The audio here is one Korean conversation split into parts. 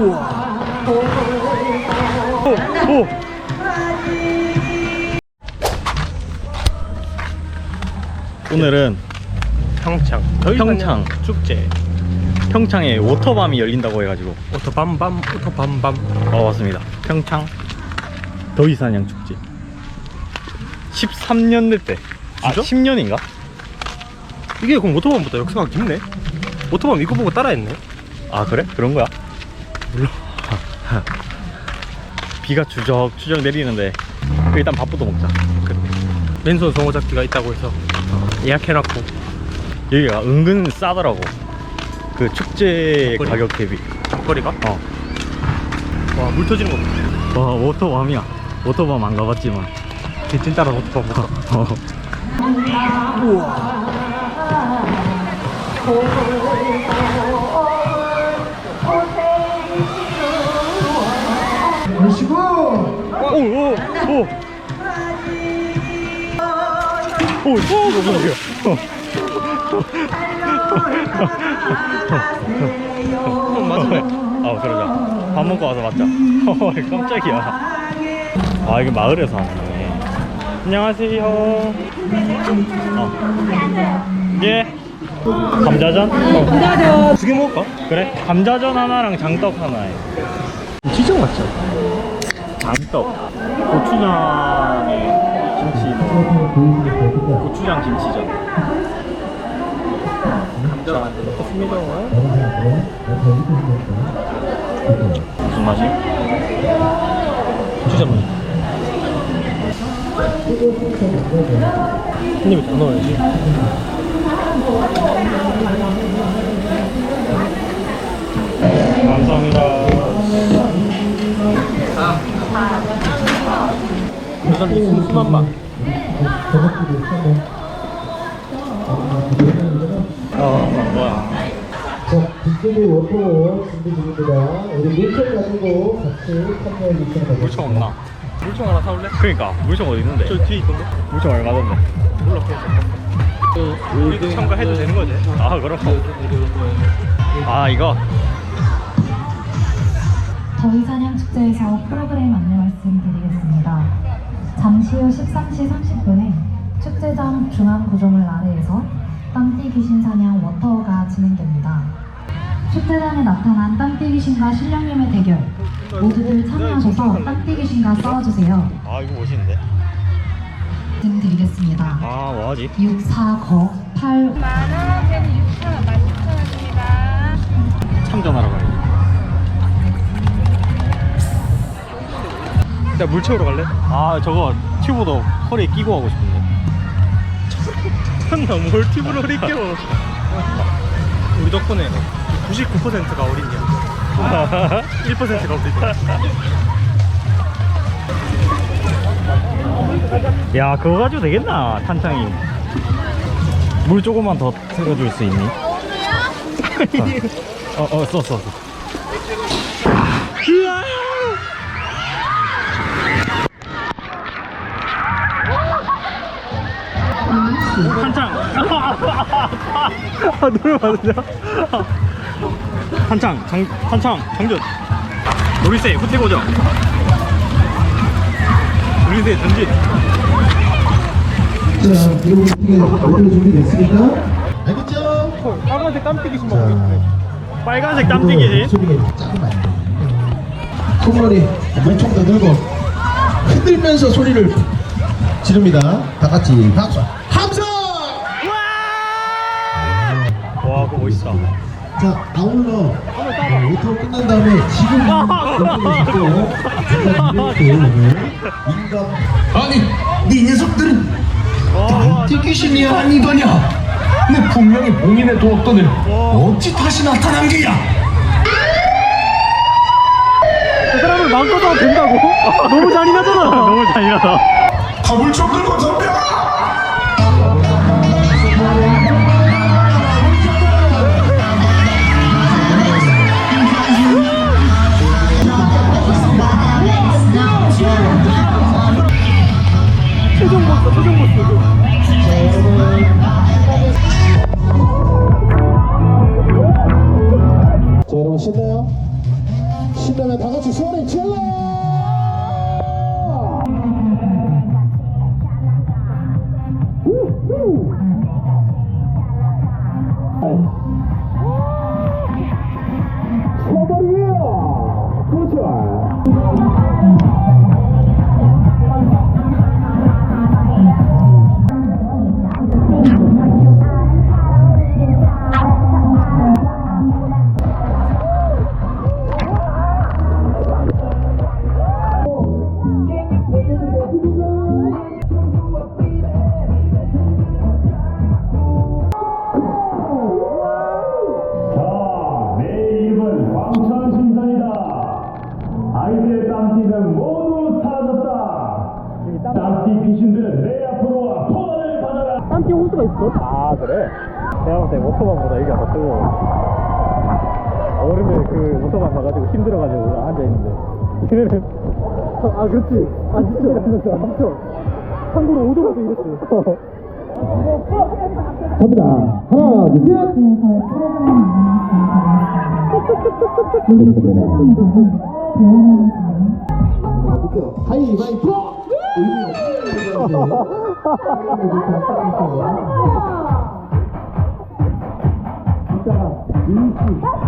오, 오. 오늘은 평창 평창. 축제 평창에 워터밤이 열린다고 해가지고 오토 밤밤 오토 밤밤 어 맞습니다 평창 더위사냥 축제 13년 됐대 아 진짜? 10년인가? 이게 그럼 오토밤보다 역사가 깊네 오토밤 이거 보고 따라했네 아 그래? 그런 거야? 몰라 비가 추적 추적 내리는데 일단 밥부터 먹자. 그래. 맨손 송어잡기가 있다고 해서 예약해놨고. 여기가 은근 싸더라고. 그 축제 거리? 가격 대비. 거리가? 어. 와 물 터지는 거 봐. 와 워터밤이야. 워터밤 안 가봤지만. 개찐따라 오토밤 보다 어. 보시 오, 오, 오. 오, 오, 이거 뭐야? 어, 맞네 아, 그러자. 밥 먹고 와서 맞자. 어, 깜짝이야. 아, 이게 마을에서 하네. 안녕하세요. 어. 예. 감자전? 어. 두개 먹을까? 그래. 감자전 하나랑 장떡 하나에. 지정 맞죠? 장떡. 고추장에 김치. 고추장 김치전. 감자 넣었습니다 무슨 맛이? 진짜 맛있어 한 입에 다 넣어야지 감사합니다. 일단 이 순수한 맛 어, 뭐야? 자, 빅토리 워터 준비 중입니다. 우리 물총 가지고 같이 참여해 주시면 되겠습니다. 물총 없나? 물총 하나 사올래? 그러니까 물총 어디 있는데? 저 뒤에 있던데? 물총 얼마 던데? 몰라 그냥 우리도 참가해도 되는 거지? 아 그럼. 아 이거 더위사냥 축제에서 프로그램 안내 말씀드리겠습니다. 잠시 후 13시 30분에 축제장 중앙구조물 아래에서 땀띠 귀신 사냥 워터가 진행됩니다. 축제장에 나타난 땀띠 귀신과 신령님의 대결 모두들 참여하셔서 땀띠 귀신과 싸워주세요. 아 이거 멋있는데? 말씀드리겠습니다. 아 뭐하지? 6, 4, 거, 8, 만화 6, 4, 야 물 채우러 갈래? 아 저거 튜브도 허리에 끼고 하고 싶은데. 참나 뭘 팁으로 허리 끼워 우리 덕분에 99%가 어린이야 1%가 우리들 야 그거 가지고 되겠나 탄창이. 물 조금만 더 틀어줄 수 있니? 어어 써 써. 써. 한창 아 노래 맞으냐? 한창 장 한창 장전 놀이세 후퇴 고정 놀이세 전진 자, 그리고 어떻게 워터 준비됐습니까? 알겠죠? 빨간색 깜찍이 신발 자, 빨간색 땀띠기지 돼. 손머리 물총도 들고 흔들면서 소리를 지릅니다. 다 같이 박수. 자, 아울러 어, 오토 끝난 다음에 지금 인간 아니, 네 녀석들은 와 띠귀신이야 아니더냐? 내 분명히 봉인해 두었더니 어찌 다시 나타난 게야? 그 사람을 마음껏 하면 된다고? 너무 잔인하잖아 너무 잔인하다 가불 좀 들고 덤벼! 서 볼때 오토바보다 여기가 더 뜨거워 얼음에 그 오토바이 가가지고 힘들어가지고 앉아있는데. 얘네는 아 그렇지. 아 진짜. 진짜 참고로 오토바도 이랬어. 갑니다. 하나, 둘, 셋! 학교에서의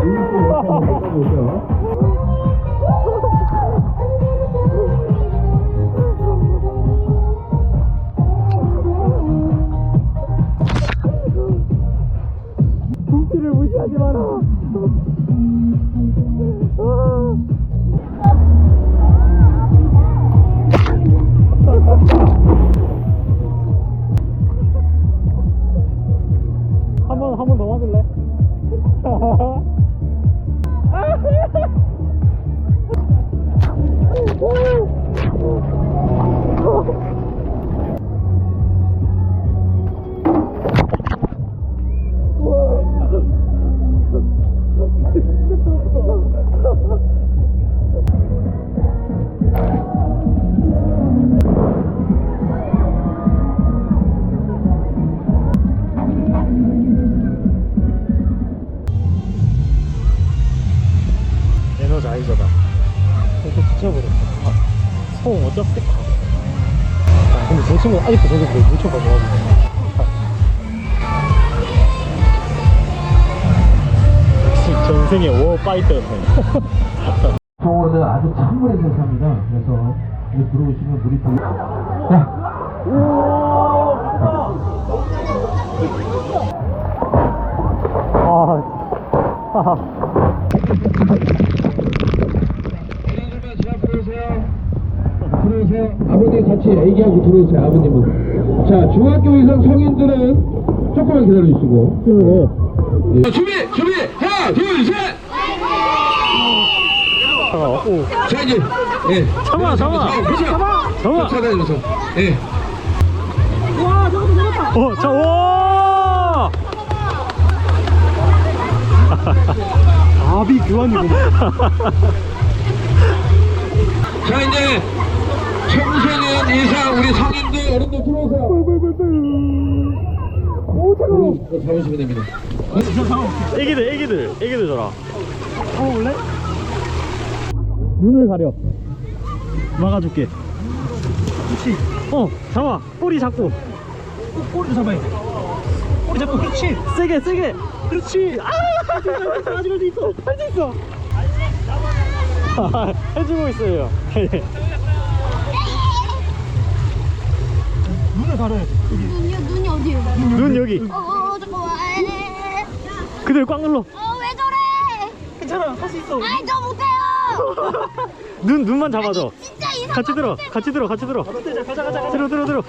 프로그램 안내 말씀 역시 전생의 워파이터였네 성원은 아주 찬물에서 삽니다. 그래서 이제 들어오시면 물이 더. 자. 아. 들어오세요. 아버님 같이 애기하고 들어오세요. 아버님은. 자, 중학교 이상 성인들은 조금만 기다려주시고. 그래. 준비, 준비, 하나, 둘, 셋. 아, 오. 자 이제, 예. 잠깐만, 잠깐만. 잠깐만. 잠깐만. 찾아내면서, 예. 어, 자, 와! 아비 교환이구만. 자 이제 청소년 이상 우리 성인들 어른들 들어오세요. 잡으시면 됩니다. 애기들, 애기들, 애기들 줘라. 한번 볼래? 눈을 가려. 막아줄게. 그렇지. 어, 잡아. 꼬리 잡고. 꼬리 잡아야 돼. 꼬리 잡고 그렇지. 세게, 세게. 그렇지. 아! 할수 있어, 할수 있어. 아직 할수 있어. 할수 있어. 아, 해주고 있어요. 눈을 가려야 돼. 눈이, 눈이 어디에요? 눈 여기. 어, 어, 잠깐만. 에이. 그대로 꽉 눌러. 어, 왜 저래? 괜찮아, 할 수 있어. 아이, 저 못해요. 눈, 눈만 잡아줘. 진짜 이상. 같이 들어. 같이 들어. 같이 들어. 가자, 가자, 가자. 들어, 들어, 들어. 아.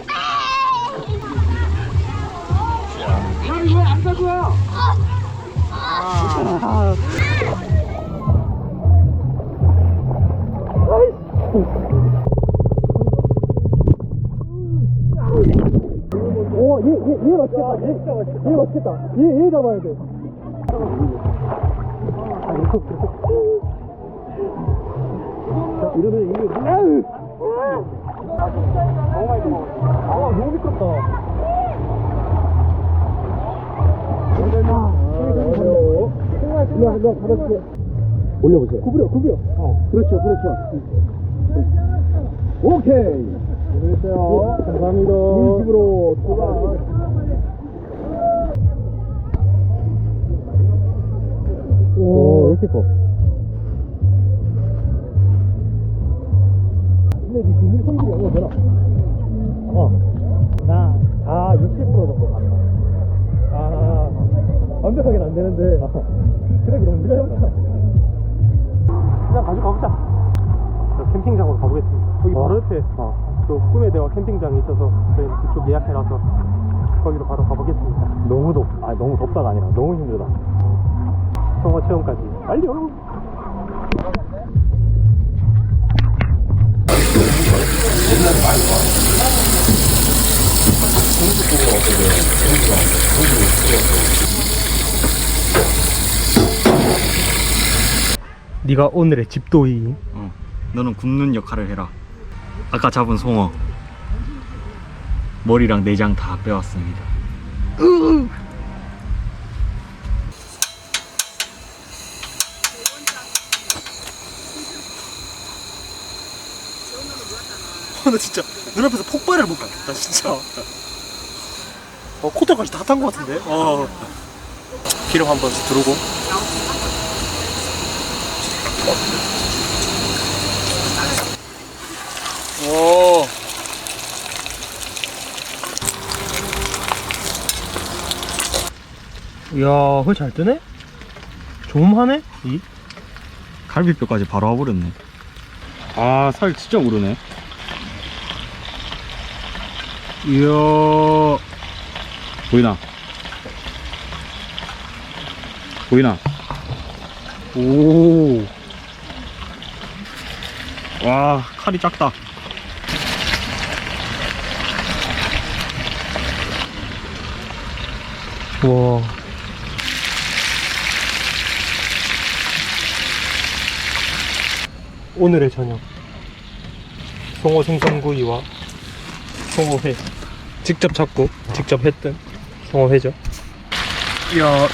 오, 얘, 얘, 얘 맛있겠 다. 얘 진짜 맛있겠다. 얘 맛있겠다. 얘, 얘 잡아야 돼. 이러면 이게 아유. 아, 너무 미끄럽다. 일로 와, 받아줄게. 올려보세요. 구부려, 구부려. 어, 그렇죠, 그렇죠. 오케이. 안녕하세요. 감사합니다. 우리 집으로 돌아. 오, 왜 이렇게 커? 근데 니 비밀 성질이 얼마 되나? 옆에 그 꿈의 대화 캠핑장이 있어서 저희는 그쪽 예약해놔서 거기로 바로 가보겠습니다. 너무 덥, 아, 너무 덥다가 아니라 너무 힘들다. 성화 체험까지 빨리요. 네가 오늘의 집도이. 어, 너는 굽는 역할을 해라. 아까 잡은 송어 머리랑 내장 다 빼왔습니다. 나 진짜 눈앞에서 폭발을 못 가겠다 진짜. 어 코트까지 다 탄 것 같은데. 어. 기름 한 번씩 두르고. 오. 이야, 회잘 뜨네? 좀 하네? 이? 갈비뼈까지 바로 와버렸네. 아, 살 진짜 오르네. 이야. 보이나? 보이나? 오. 와, 칼이 작다. 와. 오늘의 저녁. 송어 생선구이와 송어회. 직접 잡고 직접 했던 송어회죠. 이야.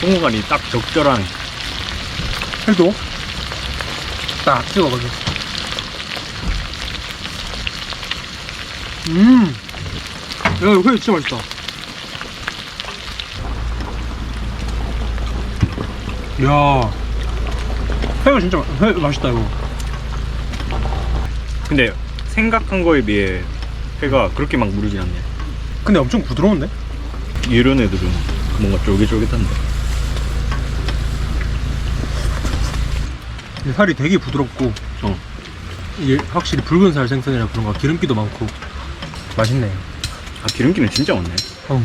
송어간이 딱 적절하네. 살도 딱 찍어가지고. 음. 야, 이거 회 진짜 맛있다. 야. 회가 진짜 마- 회 맛있다 이거. 근데 생각한 거에 비해 회가 그렇게 막 무르진 않네. 근데 엄청 부드러운데? 이런 애들은 뭔가 쫄깃쫄깃한데. 이 살이 되게 부드럽고 어. 이게 확실히 붉은 살 생선이라 그런가 기름기도 많고 맛있네. 아, 기름기는 진짜 많네. 어.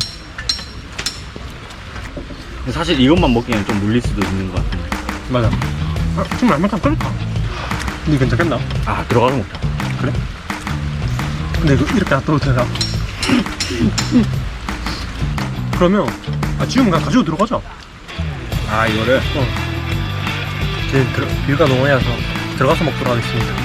근데 사실 이것만 먹기에는 좀 물릴 수도 있는 것 같은데. 맞아. 아, 지금 알만큼 끓일까? 근데 괜찮겠나? 아, 들어가서 먹자. 근데 이거 이렇게 놔둬도 되나? 그러면 아 지금 그냥 가지고 들어가자. 아, 이거를? 이제 들어, 뷰가 너무 해서 들어가서 먹도록 하겠습니다.